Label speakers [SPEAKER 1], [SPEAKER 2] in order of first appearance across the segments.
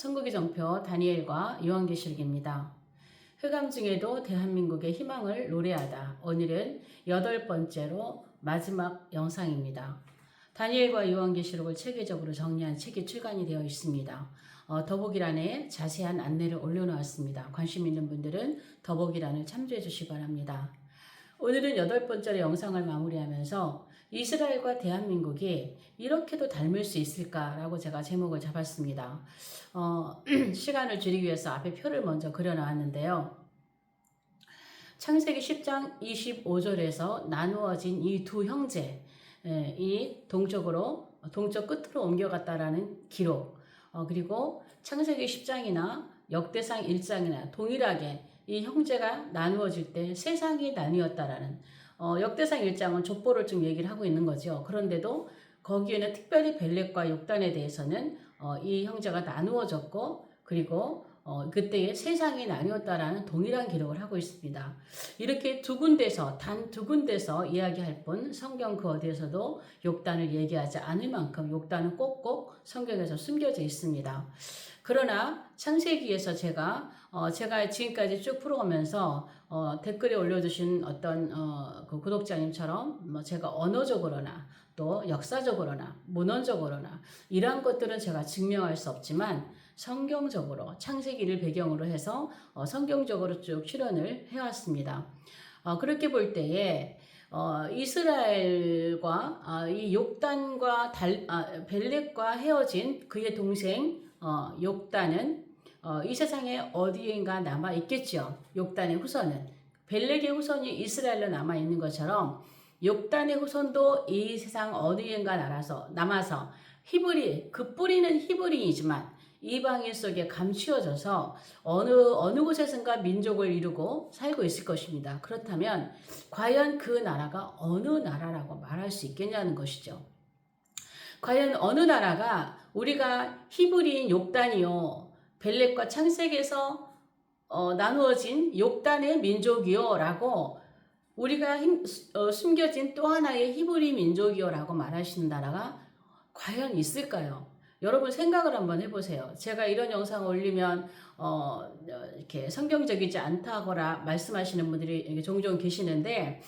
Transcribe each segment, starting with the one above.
[SPEAKER 1] 천국의 정표 다니엘과 요한계시록입니다. 흑암 중에도 대한민국의 희망을 노래하다. 오늘은 여덟 번째로 마지막 영상입니다. 다니엘과 요한계시록을 체계적으로 정리한 책이 출간이 되어 있습니다. 어, 더보기란에 자세한 안내를 올려놓았습니다. 관심 있는 분들은 더보기란을 참조해 주시기 바랍니다. 오늘은 여덟 번째 영상을 마무리하면서 이스라엘과 대한민국이 이렇게도 닮을 수 있을까라고 제가 제목을 잡았습니다. 어, 시간을 줄이기 위해서 앞에 표를 먼저 그려놨는데요. 창세기 10장 25절에서 나누어진 이 두 형제, 예, 이 동쪽으로 동쪽 끝으로 옮겨갔다라는 기록, 어, 그리고 창세기 10장이나 역대상 1장이나 동일하게 이 형제가 나누어질 때 세상이 나뉘었다라는 어, 역대상 1장은 족보를 좀 얘기를 하고 있는 거죠. 그런데도 거기에는 특별히 벨렉과 욕단에 대해서는 어, 이 형제가 나누어졌고 그리고 어, 그때의 세상이 나뉘었다라는 동일한 기록을 하고 있습니다. 이렇게 두 군데서 단 두 군데서 이야기할 뿐 성경 그 어디에서도 욕단을 얘기하지 않을 만큼 욕단은 꼭꼭 성경에서 숨겨져 있습니다. 그러나 창세기에서 제가 어, 제가 지금까지 쭉 풀어오면서 어, 댓글에 올려주신 어떤 어, 그 구독자님처럼 뭐 제가 언어적으로나 또 역사적으로나 문헌적으로나 이러한 것들은 제가 증명할 수 없지만 성경적으로 창세기를 배경으로 해서 어, 성경적으로 쭉 실현을 해왔습니다. 어, 그렇게 볼 때에 어, 이스라엘과 아, 이 욕단과 달, 아, 벨렉과 헤어진 그의 동생 어, 욕단은 어, 이 세상에 어디인가 남아 있겠죠. 욕단의 후손은 벨렉의 후손이 이스라엘로 남아 있는 것처럼 욕단의 후손도 이 세상 어디인가 날아서 남아서 히브리 그 뿌리는 히브리이지만 이방인 속에 감추어져서 어느 어느 곳에선가 민족을 이루고 살고 있을 것입니다. 그렇다면 과연 그 나라가 어느 나라라고 말할 수 있겠냐는 것이죠. 과연 어느 나라가 우리가 히브리인 욕단이요 벨렉과 창세기에서 어, 나누어진 욕단의 민족이요라고 우리가 힘, 어, 숨겨진 또 하나의 히브리 민족이요라고 말하시는 나라가 과연 있을까요? 여러분 생각을 한번 해보세요. 제가 이런 영상을 올리면 어, 이렇게 성경적이지 않다거나 말씀하시는 분들이 종종 계시는데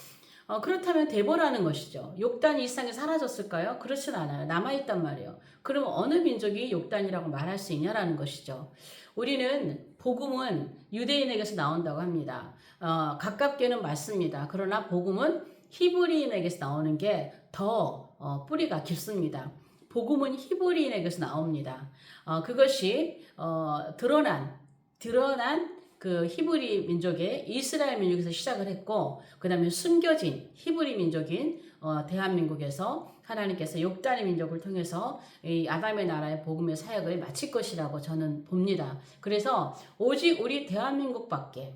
[SPEAKER 1] 어, 그렇다면 대보라는 것이죠. 욕단이 이 세상에 사라졌을까요? 그렇진 않아요. 남아있단 말이에요. 그럼 어느 민족이 욕단이라고 말할 수 있냐라는 것이죠. 우리는 복음은 유대인에게서 나온다고 합니다. 어, 가깝게는 맞습니다. 그러나 복음은 히브리인에게서 나오는 게더 어, 뿌리가 깊습니다. 복음은 히브리인에게서 나옵니다. 어, 그것이 어, 드러난 드러난 그 히브리 민족의 이스라엘 민족에서 시작을 했고 그 다음에 숨겨진 히브리 민족인 어, 대한민국에서 하나님께서 욕단의 민족을 통해서 이 아담의 나라의 복음의 사역을 마칠 것이라고 저는 봅니다. 그래서 오직 우리 대한민국밖에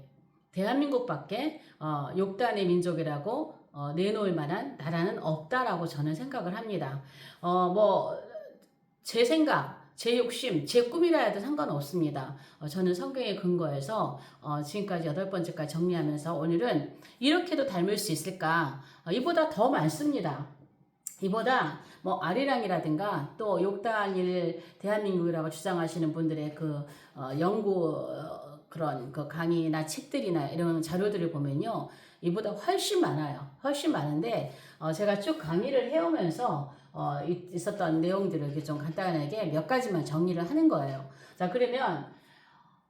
[SPEAKER 1] 대한민국밖에 어, 욕단의 민족이라고 어, 내놓을 만한 나라는 없다라고 저는 생각을 합니다. 어, 뭐, 제 생각, 제 욕심, 제 꿈이라 해도 상관없습니다. 어, 저는 성경에 근거해서 어, 지금까지 여덟 번째까지 정리하면서 오늘은 이렇게도 닮을 수 있을까? 어, 이보다 더 많습니다. 이보다 뭐 아리랑이라든가 또 욕단일 대한민국이라고 주장하시는 분들의 그 어, 연구 어, 그런 그 강의나 책들이나 이런 자료들을 보면요. 이보다 훨씬 많아요. 훨씬 많은데 어, 제가 쭉 강의를 해오면서 어, 있었던 내용들을 이렇게 좀 간단하게 몇 가지만 정리를 하는 거예요. 자 그러면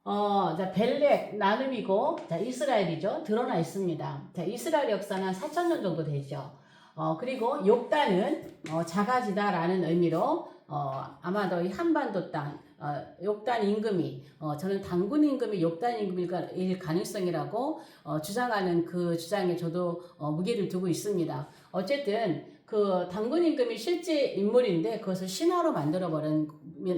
[SPEAKER 1] 어, 자 벨렉 나눔이고 자 이스라엘이죠. 드러나 있습니다. 자 이스라엘 역사는 4천년 정도 되죠. 어, 그리고 욕단은 어, 작아지다라는 의미로 어, 아마도 이 한반도 땅 어, 욕단 임금이 어, 저는 당군 임금이 욕단 임금일 가능성이라고 어, 주장하는 그 주장에 저도 어, 무게를 두고 있습니다. 어쨌든 그 당군 임금이 실제 인물인데 그것을 신화로 만들어 버린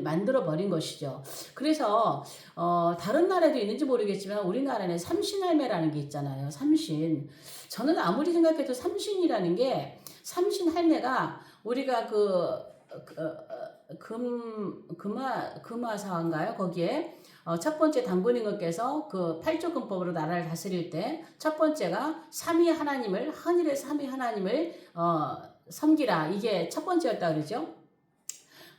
[SPEAKER 1] 만들어 버린 것이죠. 그래서 어, 다른 나라에도 있는지 모르겠지만 우리나라는 삼신할매라는 게 있잖아요. 삼신. 저는 아무리 생각해도 삼신이라는 게 삼신 할매가 우리가 그, 그 어, 금 금화 금화사인가요? 거기에 어, 첫 번째 당군임금께서 그 팔조금법으로 나라를 다스릴 때 첫 번째가 삼위 하나님을 하늘의 삼위 하나님을 어, 섬기라 이게 첫 번째였다 그러죠.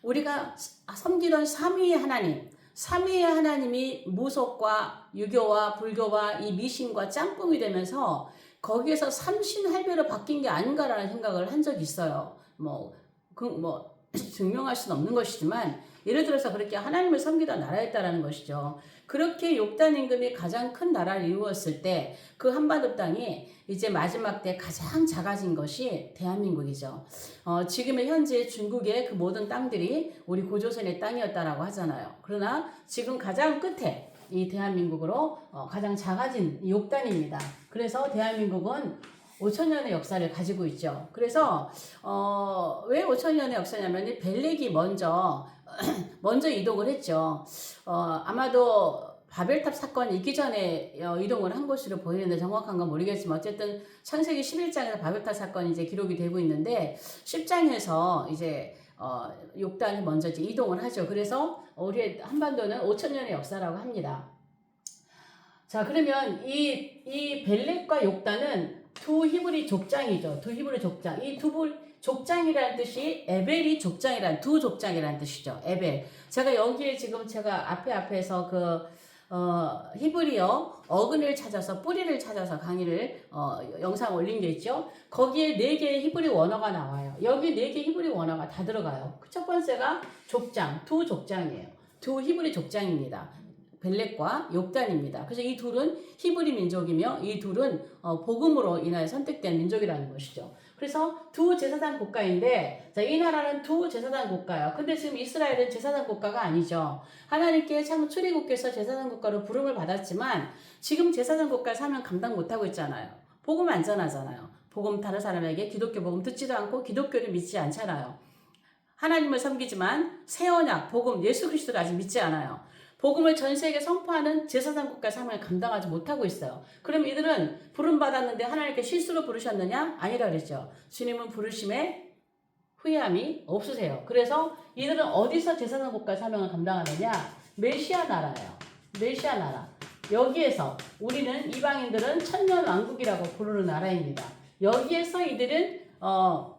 [SPEAKER 1] 우리가 섬기던 삼위 하나님 삼위의 하나님이 무속과 유교와 불교와 이 미신과 짬뽕이 되면서 거기에서 삼신할배로 바뀐 게 아닌가라는 생각을 한 적이 있어요. 뭐, 그, 뭐, 증명할 수는 없는 것이지만, 예를 들어서 그렇게 하나님을 섬기던 나라였다라는 것이죠. 그렇게 욕단 임금이 가장 큰 나라를 이루었을 때, 그 한반도 땅이 이제 마지막 때 가장 작아진 것이 대한민국이죠. 어, 지금의 현재 중국의 그 모든 땅들이 우리 고조선의 땅이었다라고 하잖아요. 그러나 지금 가장 끝에 이 대한민국으로 어, 가장 작아진 이 욕단입니다. 그래서 대한민국은 5천년의 역사를 가지고 있죠. 그래서 어, 왜 5천년의 역사냐면 벨렉이 먼저 먼저 이동을 했죠. 어, 아마도 바벨탑 사건이 있기 전에 어, 이동을 한 것으로 보이는데 정확한 건 모르겠지만 어쨌든 창세기 11장에서 바벨탑 사건이 이제 기록이 되고 있는데 10장에서 이제 어, 욕단이 먼저 이제 이동을 하죠. 그래서 우리 한반도는 5천 년의 역사라고 합니다. 자, 그러면 이, 이 벨렉과 욕단은 두 히브리 족장이죠. 두 히브리 족장. 이 두 족장이라는 뜻이 에벨이 족장이란 두 족장이라는 뜻이죠. 에벨. 제가 여기에 지금 제가 앞에 앞에서 그 어, 히브리어 어근을 찾아서 뿌리를 찾아서 강의를 어, 영상 올린 게 있죠. 거기에 네 개의 히브리 원어가 나와요. 여기 네 개 히브리 원어가 다 들어가요. 그첫 번째가 족장, 두 족장이에요. 두 히브리 족장입니다. 벨렉과 욕단입니다. 그래서 이 둘은 히브리 민족이며 이 둘은 어, 복음으로 인하여 선택된 민족이라는 것이죠. 그래서 두 제사장 국가인데 자, 이 나라는 두 제사장 국가예요. 근데 지금 이스라엘은 제사장 국가가 아니죠. 하나님께 참 출애굽께서 제사장 국가로 부름을 받았지만 지금 제사장 국가 사명 감당 못하고 있잖아요. 복음 안 전하잖아요. 복음 다른 사람에게 기독교 복음 듣지도 않고 기독교를 믿지 않잖아요. 하나님을 섬기지만 새 언약, 복음, 예수 그리스도를 아직 믿지 않아요. 복음을 전 세계에 선포하는 제사장 국가 사명을 감당하지 못하고 있어요. 그럼 이들은 부름 받았는데 하나님께 실수로 부르셨느냐? 아니라 그랬죠. 주님은 부르심에 후회함이 없으세요. 그래서 이들은 어디서 제사장 국가 사명을 감당하느냐? 메시아 나라예요. 메시아 나라. 여기에서 우리는 이방인들은 천년 왕국이라고 부르는 나라입니다. 여기에서 이들은 어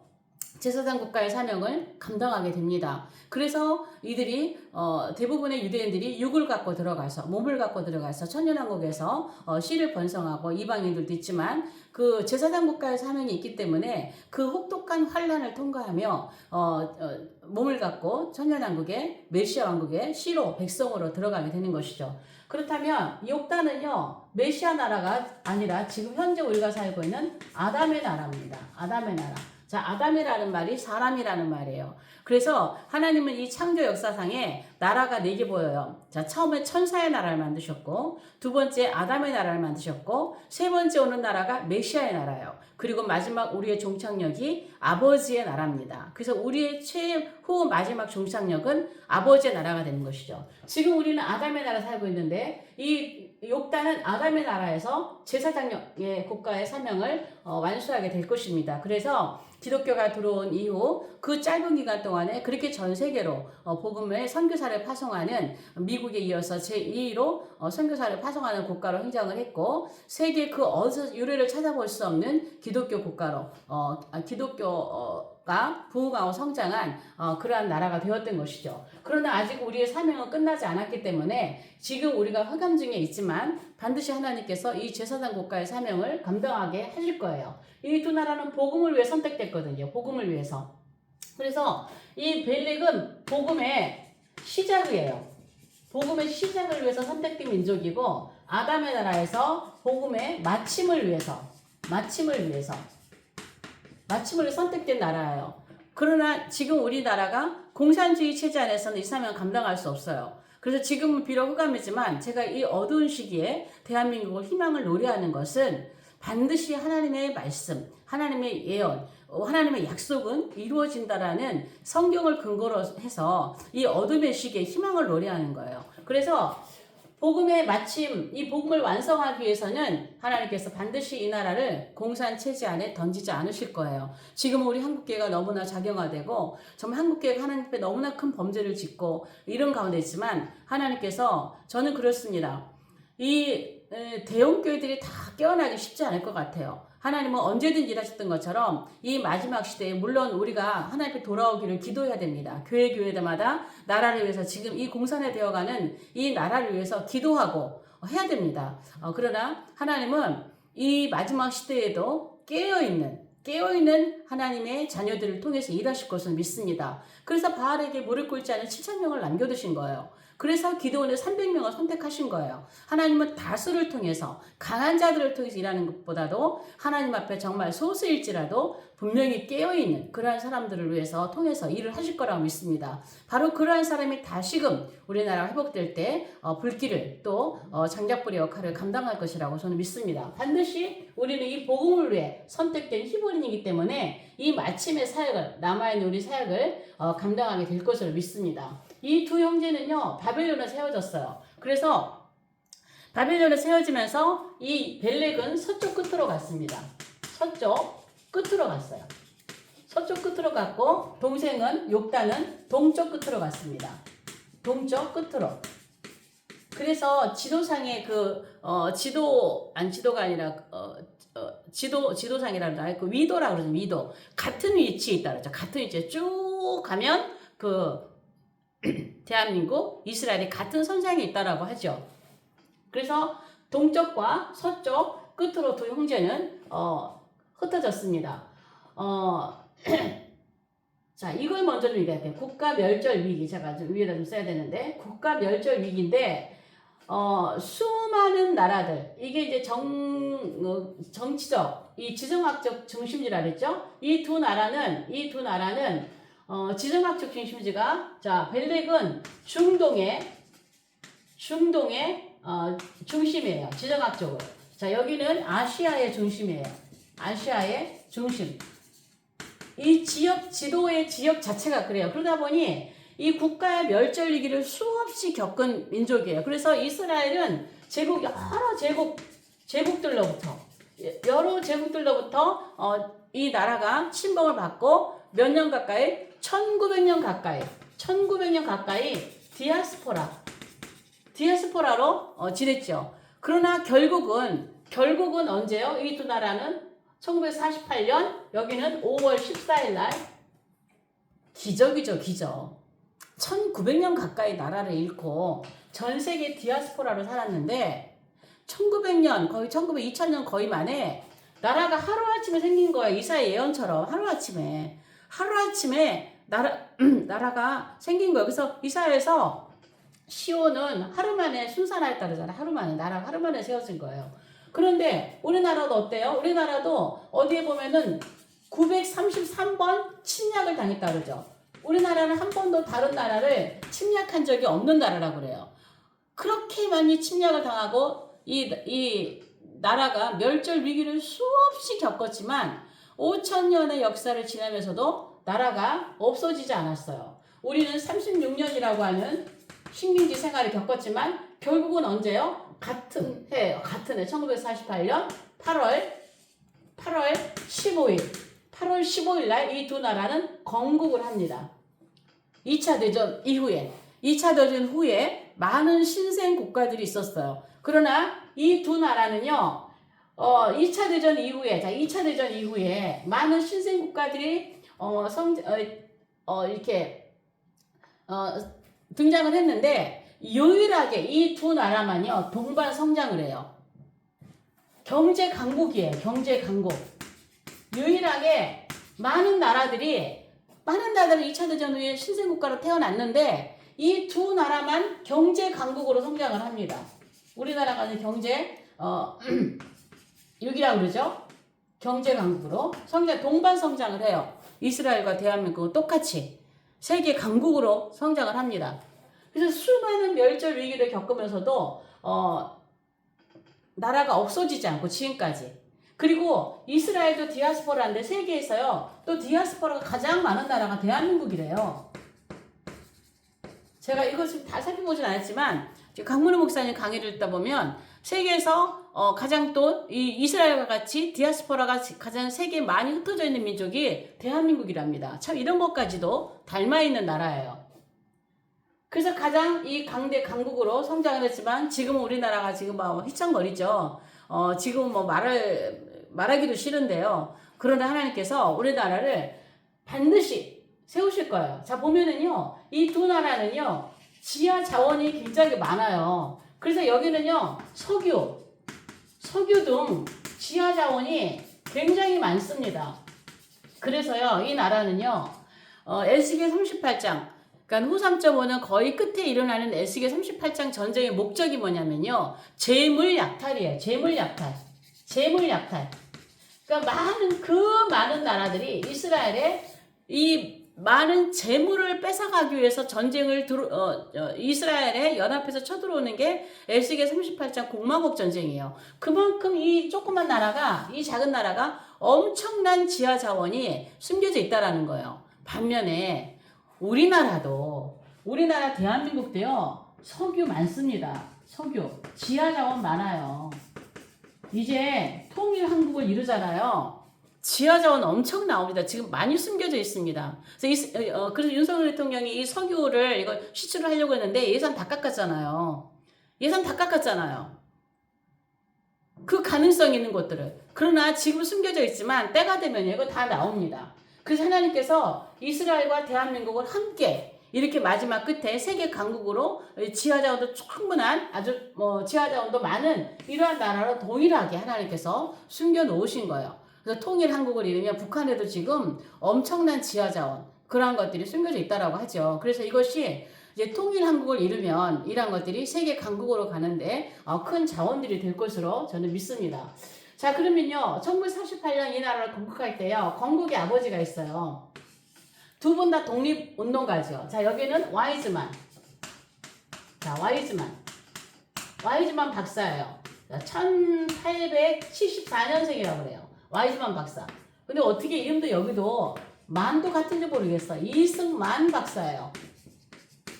[SPEAKER 1] 제사장 국가의 사명을 감당하게 됩니다. 그래서 이들이 어, 대부분의 유대인들이 육을 갖고 들어가서 몸을 갖고 들어가서 천년왕국에서 어, 씨를 번성하고 이방인들도 있지만 그 제사장 국가의 사명이 있기 때문에 그 혹독한 환란을 통과하며 어, 어, 몸을 갖고 천년왕국의 메시아 왕국의 씨로 백성으로 들어가게 되는 것이죠. 그렇다면 욕단은요 메시아 나라가 아니라 지금 현재 우리가 살고 있는 아담의 나라입니다. 아담의 나라. 자, 아담이라는 말이 사람이라는 말이에요. 그래서 하나님은 이 창조 역사상에 나라가 네 개 보여요. 자, 처음에 천사의 나라를 만드셨고, 두 번째 아담의 나라를 만드셨고, 세 번째 오는 나라가 메시아의 나라예요. 그리고 마지막 우리의 종착역이 아버지의 나라입니다. 그래서 우리의 최후 마지막 종착역은 아버지의 나라가 되는 것이죠. 지금 우리는 아담의 나라 살고 있는데, 이 욕단은 아담의 나라에서 제사장의 국가의 사명을 어, 완수하게 될 것입니다. 그래서 기독교가 들어온 이후 그 짧은 기간 동안에 그렇게 전 세계로 어, 복음의 선교사를 파송하는 미국에 이어서 제2로 어, 선교사를 파송하는 국가로 행정을 했고 세계 그 어디서 유래를 찾아볼 수 없는 기독교 국가로 어, 아, 기독교 가 부흥하고 성장한 어, 그러한 나라가 되었던 것이죠. 그러나 아직 우리의 사명은 끝나지 않았기 때문에 지금 우리가 허감 중에 있지만 반드시 하나님께서 이 제사장 국가의 사명을 감당하게 하실 거예요. 이 두 나라는 복음을 위해 선택됐거든요. 복음을 위해서. 그래서 이 벨렉은 복음의 시작이에요. 복음의 시작을 위해서 선택된 민족이고 아담의 나라에서 복음의 마침을 위해서 마침을 위해서 위해 선택된 나라예요. 그러나 지금 우리나라가 공산주의 체제 안에서는 이 사명을 감당할 수 없어요. 그래서 지금은 비록 흑암이지만 제가 이 어두운 시기에 대한민국을 희망을 노래하는 것은 반드시 하나님의 말씀, 하나님의 예언, 어, 하나님의 약속은 이루어진다라는 성경을 근거로 해서 이 어둠의 시기에 희망을 노래하는 거예요. 그래서 복음의 마침, 이 복음을 완성하기 위해서는 하나님께서 반드시 이 나라를 공산 체제 안에 던지지 않으실 거예요. 지금 우리 한국교회가 너무나 작용화되고 정말 한국교회가 하나님 앞에 너무나 큰 범죄를 짓고 이런 가운데 있지만 하나님께서 저는 그렇습니다. 이 대형 교회들이 다 깨어나기 쉽지 않을 것 같아요. 하나님은 언제든지 일하셨던 것처럼 이 마지막 시대에 물론 우리가 하나님 앞에 돌아오기를 기도해야 됩니다. 교회 교회마다 나라를 위해서 지금 이 공산에 되어가는 이 나라를 위해서 기도하고 해야 됩니다. 어, 그러나 하나님은 이 마지막 시대에도 깨어 있는 깨어 있는 하나님의 자녀들을 통해서 일하실 것을 믿습니다. 그래서 바알에게 무릎 꿇지 않은 7천 명을 남겨두신 거예요. 그래서 기도원의 300명을 선택하신 거예요. 하나님은 다수를 통해서 강한 자들을 통해서 일하는 것보다도 하나님 앞에 정말 소수일지라도 분명히 깨어있는 그러한 사람들을 위해서 통해서 일을 하실 거라고 믿습니다. 바로 그러한 사람이 다시금 우리나라가 회복될 때 어, 불길을 또 어, 장작불의 역할을 감당할 것이라고 저는 믿습니다. 반드시 우리는 이 복음을 위해 선택된 히브린이기 때문에 이 마침의 사역을 남아있는 우리 사역을 어, 감당하게 될 것으로 믿습니다. 이 두 형제는요 바벨론에 세워졌어요. 그래서 바벨론에 세워지면서 이 벨렉은 서쪽 끝으로 갔습니다. 서쪽 끝으로 갔어요. 서쪽 끝으로 갔고 동생은 욕단은 동쪽 끝으로 갔습니다. 동쪽 끝으로. 그래서 지도상의 그 어, 지도 안 지도가 아니라 어, 어, 지도 지도상이라는 그 위도라 그러죠 위도 같은 위치에 있다 그러죠 같은 위치에 쭉 가면 그 대한민국 이스라엘이 같은 선상에 있다라고 하죠. 그래서 동쪽과 서쪽 끝으로 두 형제는 어, 흩어졌습니다. 어, 자, 이걸 먼저 좀 얘기해야 돼요. 국가 멸절 위기. 제가 좀 위에다 좀 써야 되는데, 국가 멸절 위기인데, 어, 수많은 나라들, 이게 이제 정, 어, 정치적, 이 지정학적 중심지라 그랬죠? 이 두 나라는, 이 두 나라는, 어, 지정학적 중심지가, 자, 벨렉은 중동의, 중동의, 어, 중심이에요. 지정학적으로. 자, 여기는 아시아의 중심이에요. 아시아의 중심. 이 지역 지도의 지역 자체가 그래요. 그러다 보니 이 국가의 멸절 위기를 수없이 겪은 민족이에요. 그래서 이스라엘은 제국 여러 제국 제국들로부터 여러 제국들로부터 어, 이 나라가 침범을 받고 몇 년 가까이 1900년 가까이 1900년 가까이 디아스포라 디아스포라로 어, 지냈죠. 그러나 결국은 결국은 언제요? 이 두 나라는 1948년 여기는 5월 14일 날 기적이죠, 기적. 1900년 가까이 나라를 잃고 전 세계 디아스포라로 살았는데 1900년 거의 1900, 2000년 거의 만에 나라가 하루아침에 생긴 거예요. 이사의 예언처럼 하루아침에 하루아침에 나라 나라가 생긴 거예요. 그래서 이사에서 시온은 하루 만에 순산하였다 그러잖아요. 하루 만에 나라가 하루 만에 세워진 거예요. 그런데 우리나라도 어때요? 우리나라도 어디에 보면은 933번 침략을 당했다 그러죠. 우리나라는 한 번도 다른 나라를 침략한 적이 없는 나라라고 그래요. 그렇게 많이 침략을 당하고 이, 이 나라가 멸절 위기를 수없이 겪었지만 5천년의 역사를 지나면서도 나라가 없어지지 않았어요. 우리는 36년이라고 하는 식민지 생활을 겪었지만 결국은 언제요? 같은 해, 같은 해, 1948년 8월, 8월 15일, 8월 15일 날 이 두 나라는 건국을 합니다. 2차 대전 이후에, 2차 대전 후에 많은 신생 국가들이 있었어요. 그러나 이 두 나라는요, 어, 2차 대전 이후에, 자, 2차 대전 이후에 많은 신생 국가들이, 어, 성, 어, 어 이렇게, 어, 등장을 했는데, 유일하게 이 두 나라만요, 동반 성장을 해요. 경제 강국이에요, 경제 강국. 유일하게 많은 나라들이, 많은 나라들이 2차 대전 후에 신생국가로 태어났는데, 이 두 나라만 경제 강국으로 성장을 합니다. 우리나라가 는 경제, 어, 6이라고 그러죠? 경제 강국으로 성장, 동반 성장을 해요. 이스라엘과 대한민국은 똑같이 세계 강국으로 성장을 합니다. 그래서 수많은 멸절 위기를 겪으면서도 어, 나라가 없어지지 않고 지금까지 그리고 이스라엘도 디아스포라인데 세계에서요 또 디아스포라가 가장 많은 나라가 대한민국이래요. 제가 이것을 다 살펴보진 않았지만 강문호 목사님 강의를 듣다 보면 세계에서 어, 가장 또 이 이스라엘과 같이 디아스포라가 가장 세계에 많이 흩어져 있는 민족이 대한민국이랍니다. 참 이런 것까지도 닮아 있는 나라예요. 그래서 가장 이 강대 강국으로 성장을 했지만 지금은 우리나라가 지금 뭐 휘청거리죠. 어, 지금 뭐 말을 말하기도 싫은데요. 그러나 하나님께서 우리나라를 반드시 세우실 거예요. 자, 보면은요, 이 두 나라는요, 지하 자원이 굉장히 많아요. 그래서 여기는요, 석유, 석유 등 지하 자원이 굉장히 많습니다. 그래서요, 이 나라는요, 어, 에스겔 38장, 그러니까 후 3.5는 거의 끝에 일어나는 에스겔 38장 전쟁의 목적이 뭐냐면요, 재물 약탈이에요. 재물 약탈. 재물 약탈. 그러니까 많은 그 많은 나라들이 이스라엘에 이 많은 재물을 뺏어가기 위해서 전쟁을 들어, 어, 어, 이스라엘에 연합해서 쳐들어오는 게 에스겔 38장 공마복 전쟁이에요. 그만큼 이 조그만 나라가 이 작은 나라가 엄청난 지하 자원이 숨겨져 있다라는 거예요. 반면에 우리나라도 우리나라 대한민국도요 석유 많습니다. 석유 지하 자원 많아요. 이제 통일 한국을 이루잖아요. 지하 자원 엄청 나옵니다. 지금 많이 숨겨져 있습니다. 그래서, 이, 어, 그래서 윤석열 대통령이 이 석유를 이거 시추를 하려고 했는데 예산 다 깎았잖아요. 예산 다 깎았잖아요. 그 가능성 있는 것들을. 그러나 지금 숨겨져 있지만 때가 되면 이거 다 나옵니다. 그래서 하나님께서 이스라엘과 대한민국을 함께 이렇게 마지막 끝에 세계 강국으로 지하 자원도 충분한 아주 뭐 지하 자원도 많은 이러한 나라로 동일하게 하나님께서 숨겨 놓으신 거예요. 그래서 통일 한국을 이루면 북한에도 지금 엄청난 지하 자원 그러한 것들이 숨겨져 있다라고 하죠. 그래서 이것이 이제 통일 한국을 이루면 이러한 것들이 세계 강국으로 가는데 어, 큰 자원들이 될 것으로 저는 믿습니다. 자 그러면요 1948년 이 나라를 건국할 때요 건국의 아버지가 있어요. 두 분 다 독립 운동가죠. 자 여기는 와이즈만. 자 와이즈만. 와이즈만 박사예요. 1874년생이라고 그래요. 와이즈만 박사. 근데 어떻게 이름도 여기도 만도 같은지 모르겠어. 이승만 박사예요.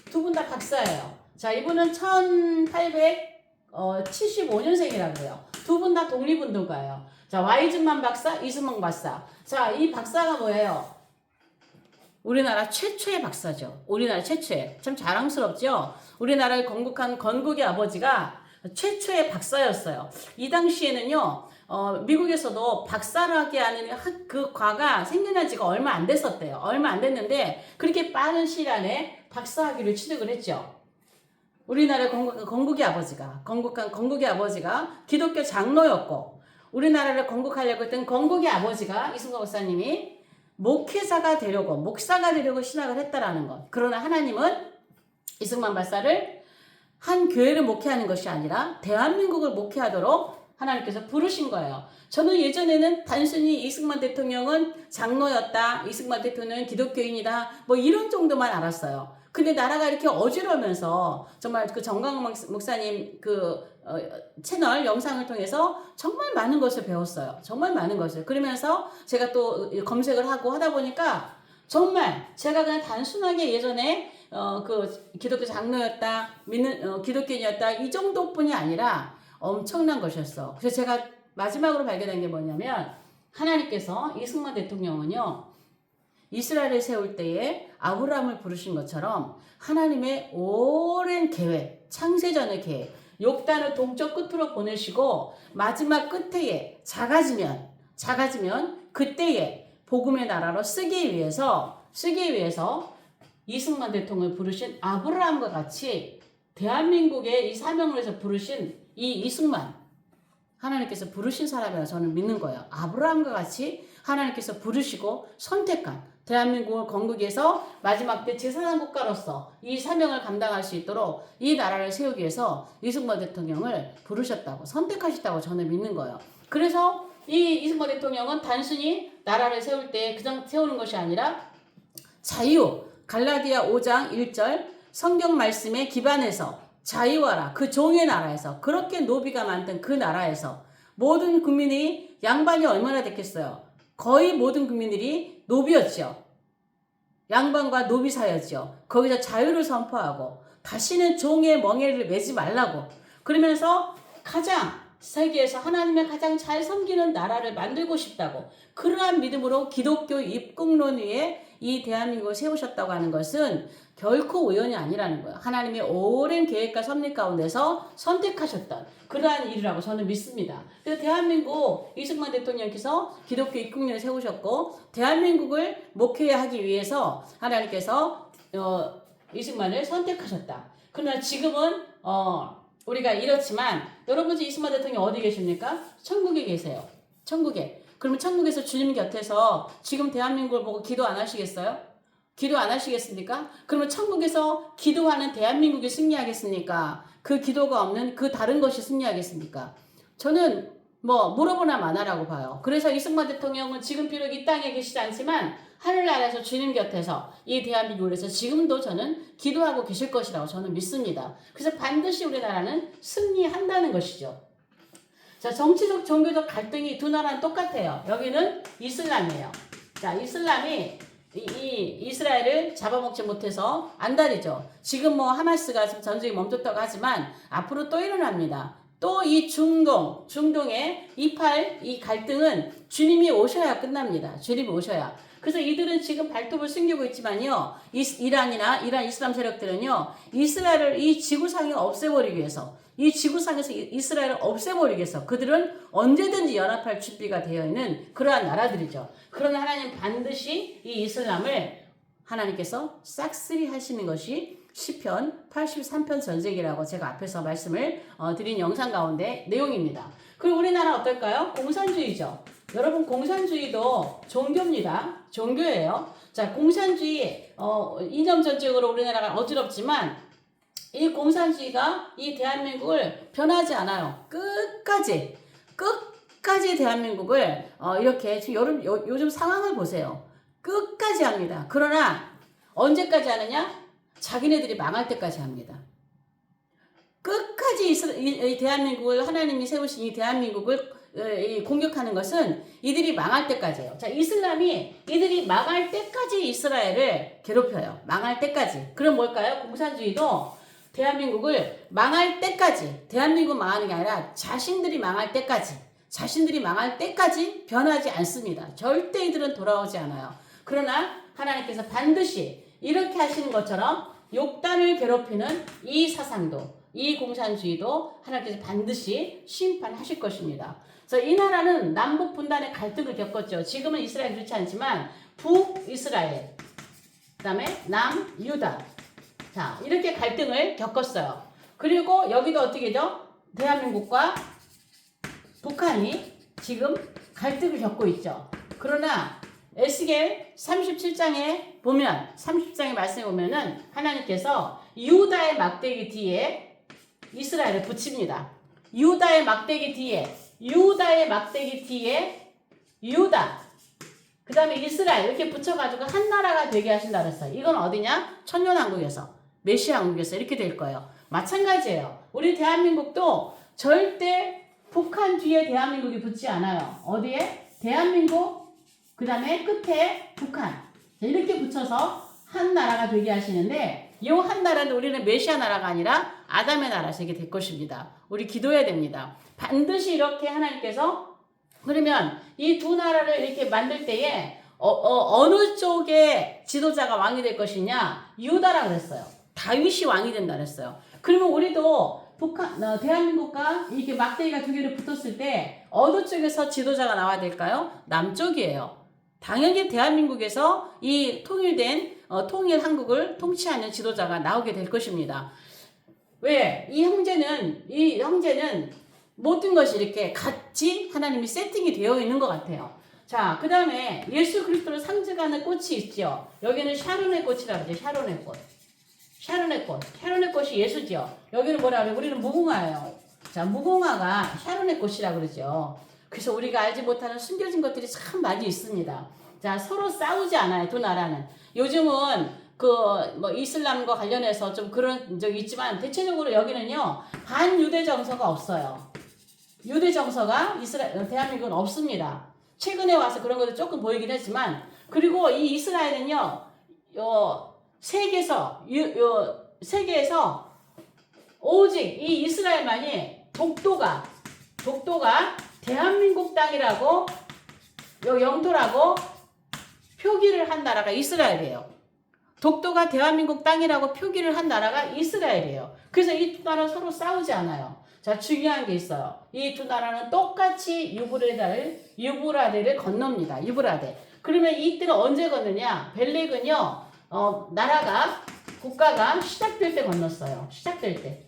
[SPEAKER 1] 두 분 다 박사예요. 자, 이분은 1875년생이라고요. 두 분 다 독립운동가예요. 자, 와이즈만 박사, 이승만 박사. 자, 이 박사가 뭐예요? 우리나라 최초의 박사죠. 우리나라 최초의. 참 자랑스럽죠? 우리나라를 건국한 건국의 아버지가 최초의 박사였어요. 이 당시에는요, 어, 미국에서도 박사라게 하는 학- 그 과가 생겨난 지가 얼마 안 됐었대요. 얼마 안 됐는데, 그렇게 빠른 시일 안에 박사학위를 취득을 했죠. 우리나라 건국, 건국의 아버지가, 건국한 건국의 아버지가 기독교 장로였고, 우리나라를 건국하려고 했던 건국의 아버지가 이승거 박사님이 목회자가 되려고, 목사가 되려고 신학을 했다라는 것. 그러나 하나님은 이승만 박사를 한 교회를 목회하는 것이 아니라 대한민국을 목회하도록 하나님께서 부르신 거예요. 저는 예전에는 단순히 이승만 대통령은 장로였다, 이승만 대통령은 기독교인이다, 뭐 이런 정도만 알았어요. 근데 나라가 이렇게 어지러면서 정말 그 정강 목사님 그 어, 채널 영상을 통해서 정말 많은 것을 배웠어요. 정말 많은 것을. 그러면서 제가 또 검색을 하고 하다 보니까 정말 제가 그냥 단순하게 예전에 어, 그 기독교 장로였다, 믿는 어, 기독교인이었다 이 정도뿐이 아니라 엄청난 것이었어. 그래서 제가 마지막으로 발견한 게 뭐냐면 하나님께서 이승만 대통령은요 이스라엘을 세울 때에 아브라함을 부르신 것처럼 하나님의 오랜 계획, 창세전의 계획, 욕단을 동쪽 끝으로 보내시고 마지막 끝에 작아지면 작아지면 그때에 복음의 나라로 쓰기 위해서 쓰기 위해서 이승만 대통령을 부르신 아브라함과 같이 대한민국의 이 사명을 해서 부르신 이 이승만 하나님께서 부르신 사람이라 저는 믿는 거예요. 아브라함과 같이 하나님께서 부르시고 선택한 대한민국을 건국에서 마지막 때 제3한 국가로서 이 사명을 감당할 수 있도록 이 나라를 세우기 위해서 이승만 대통령을 부르셨다고 선택하셨다고 저는 믿는 거예요. 그래서 이 이승만 대통령은 단순히 나라를 세울 때 그냥 세우는 것이 아니라 자유 갈라디아 5장 1절 성경 말씀에 기반해서 자유하라 그 종의 나라에서 그렇게 노비가 만든 그 나라에서 모든 국민이 양반이 얼마나 됐겠어요? 거의 모든 국민들이 노비였죠. 양반과 노비 사였죠. 거기서 자유를 선포하고 다시는 종의 멍에를 매지 말라고 그러면서 가장 세계에서 하나님의 가장 잘 섬기는 나라를 만들고 싶다고 그러한 믿음으로 기독교 입국론 위에 이 대한민국을 세우셨다고 하는 것은 결코 우연이 아니라는 거예요. 하나님의 오랜 계획과 섭리 가운데서 선택하셨던 그러한 일이라고 저는 믿습니다. 그래서 대한민국 이승만 대통령께서 기독교 입국년을 세우셨고 대한민국을 목회하기 위해서 하나님께서 어, 이승만을 선택하셨다. 그러나 지금은 어, 우리가 이렇지만 여러분 이 이승만 대통령 어디 계십니까? 천국에 계세요. 천국에. 그러면 천국에서 주님 곁에서 지금 대한민국을 보고 기도 안 하시겠어요? 기도 안 하시겠습니까? 그러면 천국에서 기도하는 대한민국이 승리하겠습니까? 그 기도가 없는 그 다른 것이 승리하겠습니까? 저는 뭐 물어보나 마나라고 봐요. 그래서 이승만 대통령은 지금 비록 이 땅에 계시지 않지만 하늘나라에서 주님 곁에서 이 대한민국에서 지금도 저는 기도하고 계실 것이라고 저는 믿습니다. 그래서 반드시 우리나라는 승리한다는 것이죠. 자, 정치적, 종교적 갈등이 두 나라는 똑같아요. 여기는 이슬람이에요. 자, 이슬람이 이, 이 이스라엘을 잡아먹지 못해서 안달이죠. 지금 뭐 하마스가 전쟁이 멈췄다고 하지만 앞으로 또 일어납니다. 또 이 중동, 중동의 이팔 이 갈등은 주님이 오셔야 끝납니다. 주님이 오셔야. 그래서 이들은 지금 발톱을 숨기고 있지만요. 이, 이란이나 이란 이슬람 세력들은요. 이스라엘을 이 지구상에 없애버리기 위해서 이 지구상에서 이- 이스라엘을 없애버리기 위해서 그들은 언제든지 연합할 준비가 되어 있는 그러한 나라들이죠. 그러나 하나님 반드시 이 이슬람을 하나님께서 싹쓸이 하시는 것이 시편 83편 전쟁이라고 제가 앞에서 말씀을 어, 드린 영상 가운데 내용입니다. 그리고 우리나라 어떨까요? 공산주의죠. 여러분 공산주의도 종교입니다. 종교예요. 자 공산주의 어, 이념 전쟁으로 우리나라가 어지럽지만 이 공산주의가 이 대한민국을 변하지 않아요. 끝까지 끝까지 대한민국을 어, 이렇게 지금 여름, 요, 요즘 상황을 보세요. 끝까지 합니다. 그러나 언제까지 하느냐? 자기네들이 망할 때까지 합니다. 끝까지 이, 이 대한민국을 하나님이 세우신 이 대한민국을 어, 이 공격하는 것은 이들이 망할 때까지예요. 자, 이슬람이 이들이 망할 때까지 이스라엘을 괴롭혀요. 망할 때까지. 그럼 뭘까요? 공산주의도 대한민국을 망할 때까지, 대한민국 망하는 게 아니라 자신들이 망할 때까지, 자신들이 망할 때까지 변하지 않습니다. 절대 이들은 돌아오지 않아요. 그러나 하나님께서 반드시 이렇게 하시는 것처럼 욕단을 괴롭히는 이 사상도, 이 공산주의도 하나님께서 반드시 심판하실 것입니다. 그래서 이 나라는 남북 분단의 갈등을 겪었죠. 지금은 이스라엘 그렇지 않지만 북 이스라엘, 그 다음에 남 유다. 자, 이렇게 갈등을 겪었어요. 그리고 여기도 어떻게죠? 대한민국과 북한이 지금 갈등을 겪고 있죠. 그러나 에스겔 37장에 보면 30장의 말씀에 보면은 하나님께서 유다의 막대기 뒤에 이스라엘을 붙입니다. 유다의 막대기 뒤에 유다의 막대기 뒤에 유다 그 다음에 이스라엘 이렇게 붙여가지고 한 나라가 되게 하신다 그랬어요. 이건 어디냐? 천년왕국에서 메시아 왕국에서 이렇게 될 거예요. 마찬가지예요. 우리 대한민국도 절대 북한 뒤에 대한민국이 붙지 않아요. 어디에? 대한민국 그 다음에 끝에 북한 자, 이렇게 붙여서 한 나라가 되게 하시는데 이 한 나라는 우리는 메시아 나라가 아니라 아담의 나라에서 이게 될 것입니다. 우리 기도해야 됩니다. 반드시 이렇게 하나님께서 그러면 이 두 나라를 이렇게 만들 때에 어, 느 쪽에 지도자가 왕이 될 것이냐 유다라 그랬어요. 다윗이 왕이 된다 그랬어요. 그러면 우리도 북한 어, 대한민국과 이렇게 막대기가 두 개를 붙었을 때 어느 쪽에서 지도자가 나와야 될까요? 남쪽이에요. 당연히 대한민국에서 이 통일된 어, 통일 한국을 통치하는 지도자가 나오게 될 것입니다. 왜? 이 형제는 이 형제는 모든 것이 이렇게 같이 하나님이 세팅이 되어 있는 것 같아요. 자, 그 다음에 예수 그리스도를 상징하는 꽃이 있죠. 여기는 샤론의 꽃이라고 하죠. 샤론의 꽃. 샤론의 꽃. 샤론의 꽃이 예수죠. 여기는 뭐라 그래요? 우리는 무궁화예요. 자, 무궁화가 샤론의 꽃이라고 그러죠. 그래서 우리가 알지 못하는 숨겨진 것들이 참 많이 있습니다. 자, 서로 싸우지 않아요. 두 나라는. 요즘은 그뭐 이슬람과 관련해서 좀 그런 적이 있지만 대체적으로 여기는요 반유대 정서가 없어요. 유대 정서가 이스라엘 대한민국은 없습니다. 최근에 와서 그런 것도 조금 보이긴 했지만 그리고 이 이스라엘은요 요 세계에서 세계에서 오직 이 이스라엘만이 독도가 독도가 대한민국 땅이라고 요 영토라고 표기를 한 나라가 이스라엘이에요. 독도가 대한민국 땅이라고 표기를 한 나라가 이스라엘이에요. 그래서 이 두 나라 서로 싸우지 않아요. 자, 중요한 게 있어요. 이 두 나라는 똑같이 유브라데를, 유브라데를 건넙니다. 유브라데. 그러면 이때는 언제 건너냐? 벨렉은요, 어, 나라가, 국가가 시작될 때 건넜어요. 시작될 때.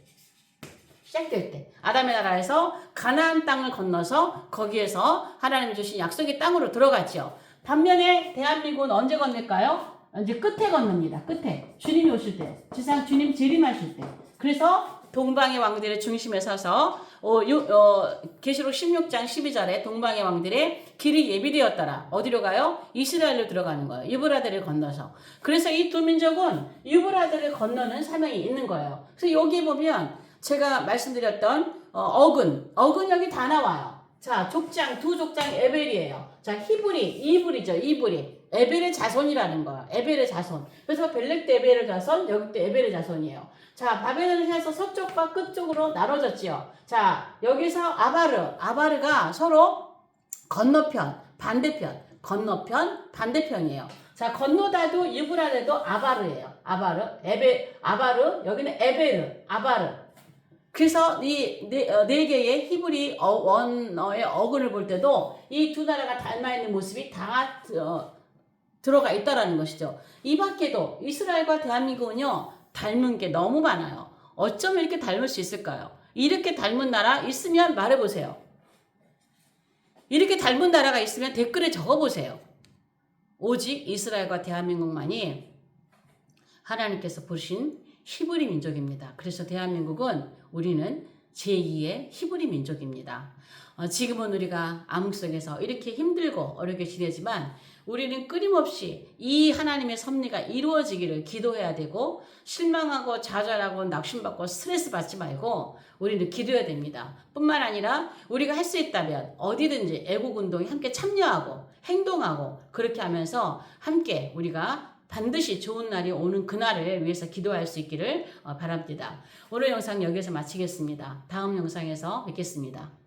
[SPEAKER 1] 시작될 때. 아담의 나라에서 가나안 땅을 건너서 거기에서 하나님이 주신 약속의 땅으로 들어갔죠. 반면에 대한민국은 언제 건널까요? 이제 끝에 건넙니다. 끝에. 주님이 오실 때. 지상 주님 재림하실 때. 그래서 동방의 왕들의 중심에 서서 어, 요, 어, 계시록 16장 12절에 동방의 왕들의 길이 예비되었더라. 어디로 가요? 이스라엘로 들어가는 거예요. 유브라데를 건너서. 그래서 이 두 민족은 유브라데를 건너는 사명이 있는 거예요. 그래서 여기 보면 제가 말씀드렸던 어, 어근, 어근 여기 다 나와요. 자, 족장, 두 족장 에벨이에요. 자, 히브리, 이브리죠, 이브리. 에벨의 자손이라는 거야. 에벨의 자손. 그래서 벨렉 때 에벨의 자손, 여기 때 에벨의 자손이에요. 자, 바벨론을 향해서 서쪽과 끝쪽으로 나눠졌지요. 자, 여기서 아바르, 아바르가 서로 건너편, 반대편, 건너편, 반대편이에요. 자, 건너다도 유브라데도 아바르예요. 아바르, 에베, 아바르, 여기는 에베르, 아바르. 그래서 이 네 네 개의 히브리 어, 원어의 어근을 볼 때도 이 두 나라가 닮아 있는 모습이 다 어, 들어가 있다라는 것이죠. 이 밖에도 이스라엘과 대한민국은요 닮은 게 너무 많아요. 어쩜 이렇게 닮을 수 있을까요? 이렇게 닮은 나라 있으면 말해보세요. 이렇게 닮은 나라가 있으면 댓글에 적어보세요. 오직 이스라엘과 대한민국만이 하나님께서 보신 히브리 민족입니다. 그래서 대한민국은 우리는 제2의 히브리 민족입니다. 어, 지금은 우리가 암흑 속에서 이렇게 힘들고 어렵게 지내지만 우리는 끊임없이 이 하나님의 섭리가 이루어지기를 기도해야 되고 실망하고 좌절하고 낙심받고 스트레스 받지 말고 우리는 기도해야 됩니다. 뿐만 아니라 우리가 할 수 있다면 어디든지 애국 운동에 함께 참여하고 행동하고 그렇게 하면서 함께 우리가 반드시 좋은 날이 오는 그날을 위해서 기도할 수 있기를 어, 바랍니다. 오늘 영상 여기서 마치겠습니다. 다음 영상에서 뵙겠습니다.